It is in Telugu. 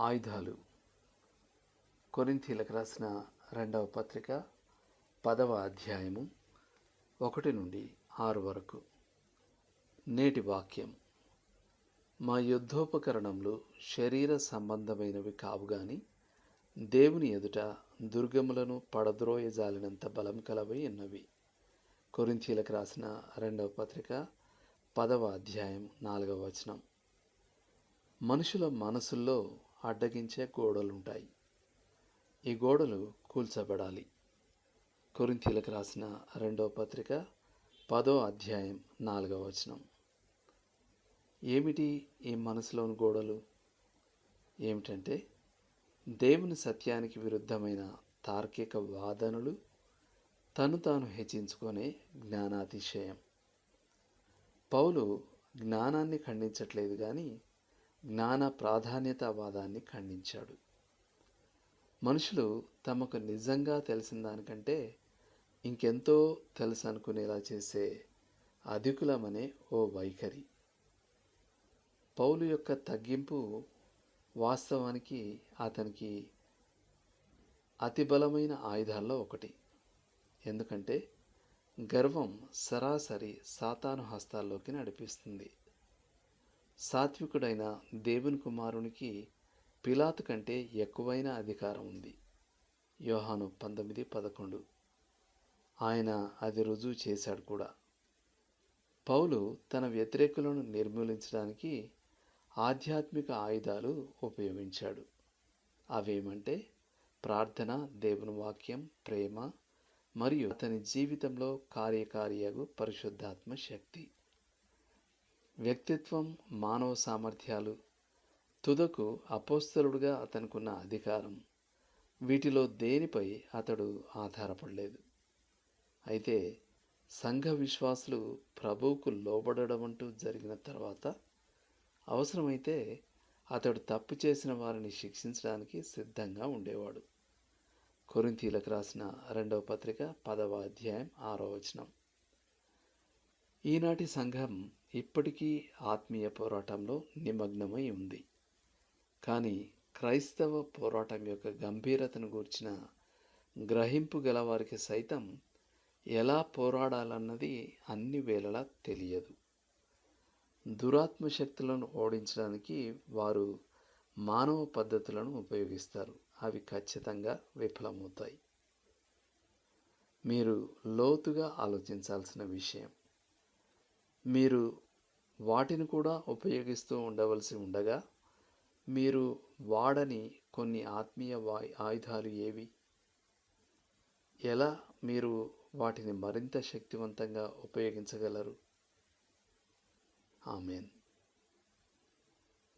ఆయుధాలు. కొరింథీలకు రాసిన రెండవ పత్రిక పదవ అధ్యాయము ఒకటి నుండి ఆరు వరకు. నేటి వాక్యం. మా యుద్ధోపకరణములు శరీర సంబంధమైనవి కావు గాని దేవుని ఎదుట దుర్గములను పడద్రోయజాలినంత బలం కలవై ఉన్నవి కొరింథీలకు రాసిన రెండవ పత్రిక పదవ అధ్యాయం నాలుగవ వచనం. మనుషుల మనసుల్లో అడ్డగించే గోడలుంటాయి. ఈ గోడలు కూల్చబడాలి. కొరింతీలకు రాసిన రెండవ పత్రిక పదో అధ్యాయం నాలుగవ వచనం. ఏమిటి ఈ మనసులోని గోడలు? ఏమిటంటే దేవుని సత్యానికి విరుద్ధమైన తార్కిక వాదనలు తను తాను హెచ్చించుకునే జ్ఞానాతిశయం. పౌలు జ్ఞానాన్ని ఖండించట్లేదు కానీ జ్ఞాన ప్రాధాన్యతావాదాన్ని ఖండించాడు. మనుషులు తమకు నిజంగా తెలిసిన దానికంటే ఇంకెంతో తెలుసు అనుకునేలా చేసే అధికులమనే ఓ వైఖరి. పౌలు యొక్క తగ్గింపు వాస్తవానికి అతనికి అతి బలమైన ఆయుధాల్లో ఒకటి. ఎందుకంటే గర్వం సరాసరి సాతాను హస్తాల్లోకి నడిపిస్తుంది. సాత్వికుడైన దేవుని కుమారునికి పిలాతు కంటే ఎక్కువైన అధికారం ఉంది. యోహాను పంతొమ్మిది పదకొండు. ఆయన అది రుజువు చేశాడు కూడా. పౌలు తన వ్యతిరేకులను నిర్మూలించడానికి ఆధ్యాత్మిక ఆయుధాలు ఉపయోగించాడు. అవేమంటే ప్రార్థన దేవుని వాక్యం ప్రేమ మరియు అతని జీవితంలో కార్యకార్యకు పరిశుద్ధాత్మ శక్తి. వ్యక్తిత్వం మానవ సామర్థ్యాలు తుదకు అపోస్తలుడుగా అతనుకున్న అధికారం. వీటిలో దేనిపై అతడు ఆధారపడలేదు. అయితే సంఘ విశ్వాసులు ప్రభువుకు లోబడడం అంటూ జరిగిన తర్వాత అవసరమైతే అతడు తప్పు చేసిన వారిని శిక్షించడానికి సిద్ధంగా ఉండేవాడు. కొరింతీలకు రాసిన రెండవ పత్రిక పదవ అధ్యాయం ఆరో వచనం. ఈనాటి సంఘం ఇప్పటికీ ఆత్మీయ పోరాటంలో నిమగ్నమై ఉంది. కానీ క్రైస్తవ పోరాటం యొక్క గంభీరతను గూర్చిన గ్రహింపు గలవారికి సైతం ఎలా పోరాడాలన్నది అన్ని వేళలా తెలియదు. దురాత్మ శక్తులను ఓడించడానికి వారు మానవ పద్ధతులను ఉపయోగిస్తారు. అవి ఖచ్చితంగా విఫలమవుతాయి. మీరు లోతుగా ఆలోచించాల్సిన విషయం మీరు వాటిని కూడా ఉపయోగిస్తూ ఉండవలసి ఉండగా మీరు వాడని కొన్ని ఆత్మీయ ఆయుధాలు ఏవి? ఎలా మీరు వాటిని మరింత శక్తివంతంగా ఉపయోగించగలరు? ఆమెన్.